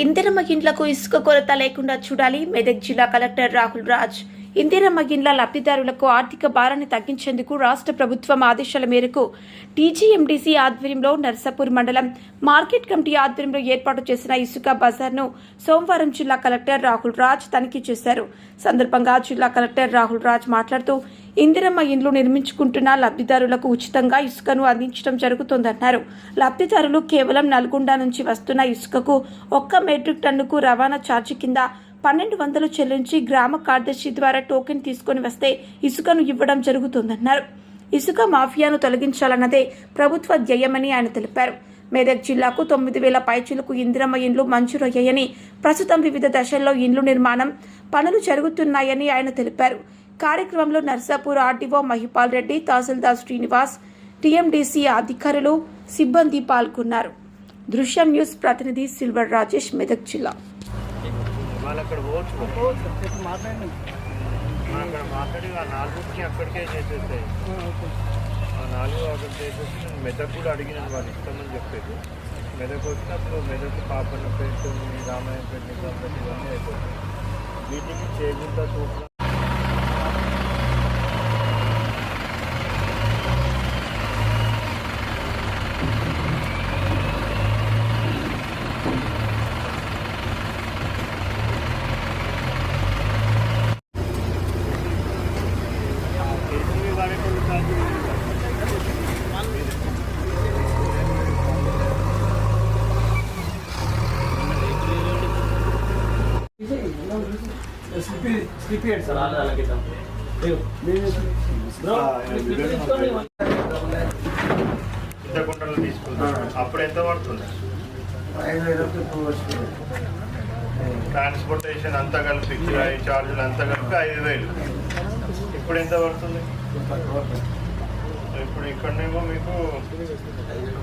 ఇందిరమ్మ గిండ్లకు ఇసుక కొరత లేకుండా చూడాలి మెదక్ జిల్లా కలెక్టర్ రాహుల్ రాజ్. ఇందిరమ్మ గిండ్ల లబ్ధిదారులకు ఆర్థిక భారాన్ని తగ్గించేందుకు రాష్ట్ర ప్రభుత్వం ఆదేశాల మేరకు టీజీఎండీసీ ఆధ్వర్యంలో నర్సాపూర్ మండలం మార్కెట్ కమిటీ ఆధ్వర్యంలో ఏర్పాటు చేసిన ఇసుక బజార్ను సోమవారం జిల్లా కలెక్టర్ రాహుల్ రాజ్ తనిఖీ చేశారు. సందర్భంగా జిల్లా కలెక్టర్ రాహుల్ రాజ్ మాట్లాడుతూ ఇందిరమ్మ ఇండ్లు నిర్మించుకుంటున్న లబ్ధిదారులకు ఉచితంగా ఇసుకను అందించడం జరుగుతోందన్నారు. లబ్ధిదారులు కేవలం నల్గొండ నుంచి వస్తున్న ఇసుకకు ఒక్క మెట్రిక్ టన్నుకు రవాణా ఛార్జీ కింద పన్నెండు వందలు చెల్లించి గ్రామ కార్యదర్శి ద్వారా టోకెన్ తీసుకొని వస్తే ఇసుకను ఇవ్వడం జరుగుతుందన్నారు. ఇసుక మాఫియాను తొలగించాలన్నదే ప్రభుత్వ ధ్యేయమని ఆయన తెలిపారు. మెదక్ జిల్లాకు తొమ్మిది వేల పైచులకు ఇందిరమ్మ ఇండ్లు మంజూరయ్యాయని ప్రస్తుతం వివిధ దశల్లో ఇండ్లు నిర్మాణం పనులు జరుగుతున్నాయని ఆయన తెలిపారు. కార్యక్రమంలో నర్సాపూర్ ఆర్డీఓ మహిపాల్ రెడ్డి తహసీల్దార్ శ్రీనివాస్ టీఎండీసీ అధికారులు సిబ్బంది పాల్గొన్నారు. దృశ్యం న్యూస్ ప్రతినిధి సిల్వర్ రాజేష్ మెదక్ జిల్లా. నాలుగు అక్కడ చేసేసి మెదక్ కూడా అడిగినాను వాళ్ళు ఇస్తామని చెప్పేది మెదక్ వచ్చినప్పుడు మెదక్ పాపన్నపేట రామాయణపేట నిజాంపేట ఇవన్నీ అయిపోతుంది వీటికి చేగుంట చూపు ఇంత గుంటలు తీసుకుంటాం అప్పుడు ఎంత పడుతుంది ట్రాన్స్పోర్టేషన్ అంతా కలిపి కిరాయి ఛార్జీలు అంతా కలిపి ఐదు వేలు. ఇప్పుడు ఎంత పడుతుంది? ఇప్పుడు ఇక్కడనేమో మీకు ఐదు వేలు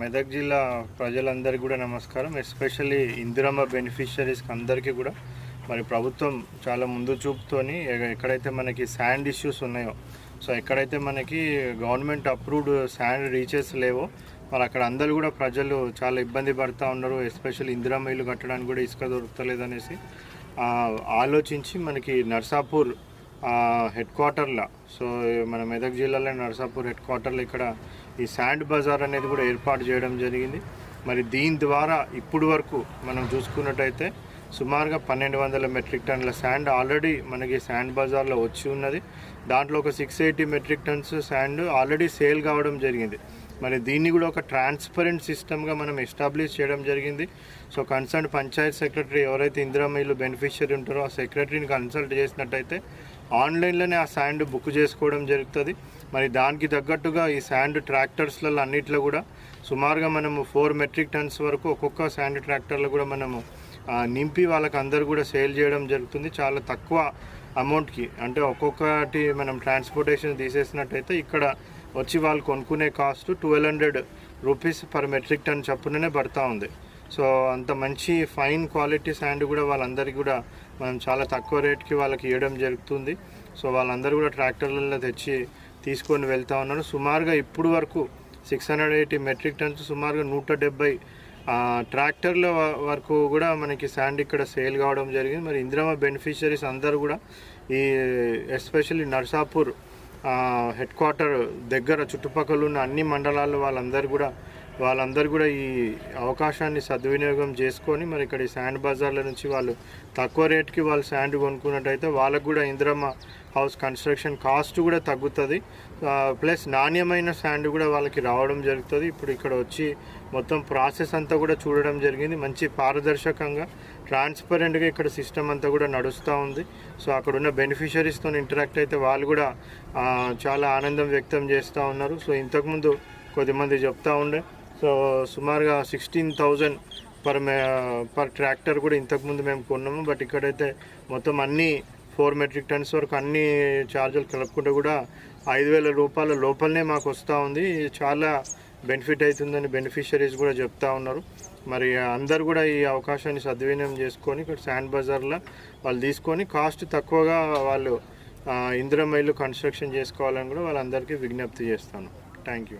మెదక్ జిల్లా ప్రజలందరికీ కూడా నమస్కారం. ఎస్పెషల్లీ ఇందిరమ్మ బెనిఫిషరీస్కి అందరికీ కూడా. మరి ప్రభుత్వం చాలా ముందు చూపుతోని ఎక్కడైతే మనకి శాండ్ ఇష్యూస్ ఉన్నాయో సో ఎక్కడైతే మనకి గవర్నమెంట్ అప్రూవ్డ్ శాండ్ రీచెస్ లేవో మరి అక్కడ అందరూ కూడా ప్రజలు చాలా ఇబ్బంది పడుతూ ఉన్నారు. ఎస్పెషల్లీ ఇందిరమ్మ ఇల్లు కట్టడానికి కూడా ఇసుక దొరుకుతలేదు అనేసి ఆలోచించి మనకి నర్సాపూర్ హెడ్ క్వార్టర్లో సో మన మెదక్ జిల్లాలో నర్సాపూర్ హెడ్ క్వార్టర్లో ఇక్కడ ఈ శాండ్ బజార్ అనేది కూడా ఏర్పాటు చేయడం జరిగింది. మరి దీని ద్వారా ఇప్పుడు వరకు మనం చూసుకున్నట్టయితే సుమారుగా పన్నెండు వందల మెట్రిక్ టన్నుల శాండ్ ఆల్రెడీ మనకి శాండ్ బజార్లో వచ్చి ఉన్నది. దాంట్లో ఒక six eighty metric tons sand already sale కావడం జరిగింది. మరి దీన్ని కూడా ఒక ట్రాన్స్పరెంట్ సిస్టమ్గా మనం ఎస్టాబ్లిష్ చేయడం జరిగింది. సో కన్సర్న్ పంచాయత్ సెక్రటరీ ఎవరైతే ఇందిరమ్మ ఇల్లు బెనిఫిషియరీ ఉంటారో ఆ సెక్రటరీని కన్సల్ట్ చేసినట్టయితే ఆన్లైన్లోనే ఆ శాండ్ బుక్ చేసుకోవడం జరుగుతుంది. మరి దానికి తగ్గట్టుగా ఈ శాండ్ ట్రాక్టర్స్లలో అన్నిట్లో కూడా సుమారుగా మనము ఫోర్ మెట్రిక్ టన్స్ వరకు ఒక్కొక్క శాండ్ ట్రాక్టర్లో కూడా మనము నింపి వాళ్ళకి అందరు కూడా సేల్ చేయడం జరుగుతుంది. చాలా తక్కువ అమౌంట్కి. అంటే ఒక్కొక్కటి మనం ట్రాన్స్పోర్టేషన్ తీసేసినట్టయితే ఇక్కడ వచ్చి వాళ్ళు కొనుక్కునే cost twelve hundred rupees per metric ton చప్పుననే పడతా ఉంది. సో అంత మంచి ఫైన్ క్వాలిటీ శాండ్ కూడా వాళ్ళందరికీ కూడా మనం చాలా తక్కువ రేట్కి వాళ్ళకి ఇవ్వడం జరుగుతుంది. సో వాళ్ళందరూ కూడా ట్రాక్టర్లలో తెచ్చి తీసుకొని వెళ్తా ఉన్నారు. సుమారుగా ఇప్పుడు వరకు six hundred eighty metric tons సుమారుగా నూట డెబ్బై ట్రాక్టర్ల వరకు కూడా మనకి శాండ్ ఇక్కడ సేల్ కావడం జరిగింది. మరి ఇందిరమ్మ బెనిఫిషరీస్ అందరూ కూడా ఈ ఎస్పెషల్లీ నర్సాపూర్ హెడ్ క్వార్టర్ దగ్గర చుట్టుపక్కల ఉన్న అన్ని మండలాల్లో వాళ్ళందరూ కూడా వాళ్ళందరూ కూడా ఈ అవకాశాన్ని సద్వినియోగం చేసుకొని మరి ఇక్కడ ఈ శాండ్ బజార్ల నుంచి వాళ్ళు తక్కువ రేట్కి వాళ్ళు శాండ్ కొనుక్కున్నట్టయితే వాళ్ళకు కూడా ఇంద్రమ్మ హౌస్ కన్స్ట్రక్షన్ కాస్ట్ కూడా తగ్గుతుంది. ప్లస్ నాణ్యమైన శాండ్ కూడా వాళ్ళకి రావడం జరుగుతుంది. ఇప్పుడు ఇక్కడ వచ్చి మొత్తం ప్రాసెస్ అంతా కూడా చూడడం జరిగింది. మంచి పారదర్శకంగా ట్రాన్స్పరెంట్గా ఇక్కడ సిస్టమ్ అంతా కూడా నడుస్తూ ఉంది. సో అక్కడ ఉన్న బెనిఫిషరీస్తో ఇంటరాక్ట్ అయితే వాళ్ళు కూడా చాలా ఆనందం వ్యక్తం చేస్తూ ఉన్నారు. సో ఇంతకుముందు కొద్దిమంది చెప్తూ ఉండే సో సుమారుగా సిక్స్టీన్ థౌజండ్ పర్ మే- పర్ ట్రాక్టర్ కూడా ఇంతకుముందు మేము కొన్నాము. బట్ ఇక్కడైతే మొత్తం అన్ని ఫోర్ మెట్రిక్ టన్స్ వరకు అన్ని ఛార్జీలు కలుపుకుంటే కూడా ఐదు వేల రూపాయల లోపలనే మాకు వస్తూ ఉంది. చాలా బెనిఫిట్ అవుతుందని బెనిఫిషరీస్ కూడా చెప్తా ఉన్నారు. మరి అందరు కూడా ఈ అవకాశాన్ని సద్వినియోగం చేసుకొని ఇక్కడ శాండ్ బజార్లో వాళ్ళు తీసుకొని కాస్ట్ తక్కువగా వాళ్ళు ఇందిరమ్మ కన్స్ట్రక్షన్ చేసుకోవాలని కూడా వాళ్ళందరికీ విజ్ఞప్తి చేస్తాను. Thank you